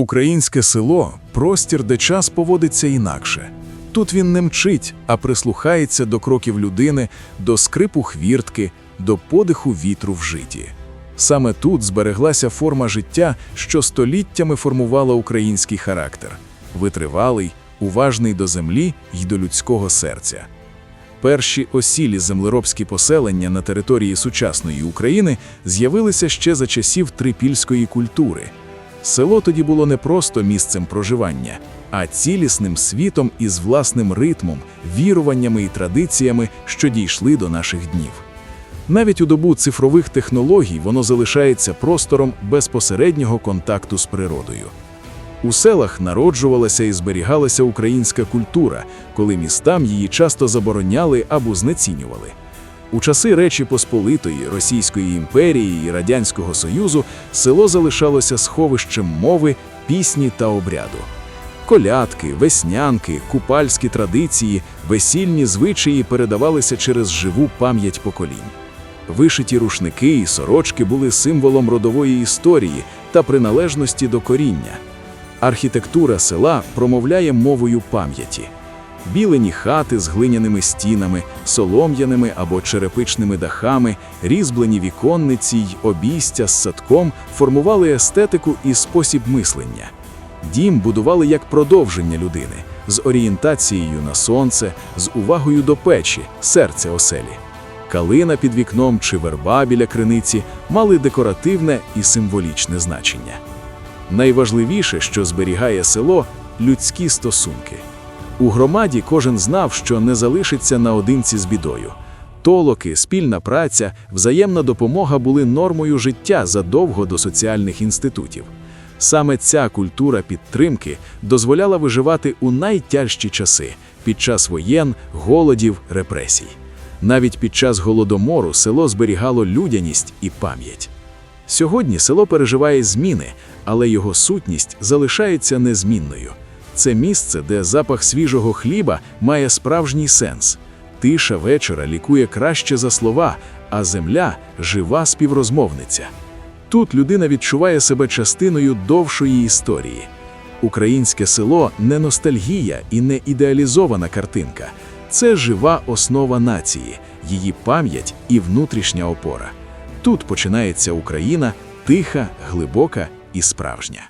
Українське село простір, де час поводиться інакше. Тут він не мчить, а прислухається до кроків людини, до скрипу хвіртки, до подиху вітру в житті. Саме тут збереглася форма життя, що століттями формувала український характер витривалий, уважний до землі й до людського серця. Перші осілі землеробські поселення на території сучасної України з'явилися ще за часів трипільської культури. Село тоді було не просто місцем проживання, а цілісним світом із власним ритмом, віруваннями і традиціями, що дійшли до наших днів. Навіть у добу цифрових технологій воно залишається простором безпосереднього контакту з природою. У селах народжувалася і зберігалася українська культура, коли містам її часто забороняли або знецінювали. У часи Речі Посполитої, Російської імперії і Радянського Союзу село залишалося сховищем мови, пісні та обряду. Колядки, веснянки, купальські традиції, весільні звичаї передавалися через живу пам'ять поколінь. Вишиті рушники і сорочки були символом родової історії та приналежності до коріння. Архітектура села промовляє мовою пам'яті. Білені хати з глиняними стінами, солом'яними або черепичними дахами, різьблені віконниці й обійстя з садком формували естетику і спосіб мислення. Дім будували як продовження людини, з орієнтацією на сонце, з увагою до печі, серця оселі. Калина під вікном чи верба біля криниці мали декоративне і символічне значення. Найважливіше, що зберігає село людські стосунки. У громаді кожен знав, що не залишиться наодинці з бідою. Толоки, спільна праця, взаємна допомога були нормою життя задовго до соціальних інститутів. Саме ця культура підтримки дозволяла виживати у найтяжчі часи під час воєн, голодів, репресій. Навіть під час голодомору село зберігало людяність і пам'ять. Сьогодні село переживає зміни, але його сутність залишається незмінною. Це місце, де запах свіжого хліба має справжній сенс. Тиша вечора лікує краще за слова, а земля жива співрозмовниця. Тут людина відчуває себе частиною довшої історії. Українське село не ностальгія і не ідеалізована картинка. Це жива основа нації, її пам'ять і внутрішня опора. Тут починається Україна тиха, глибока і справжня.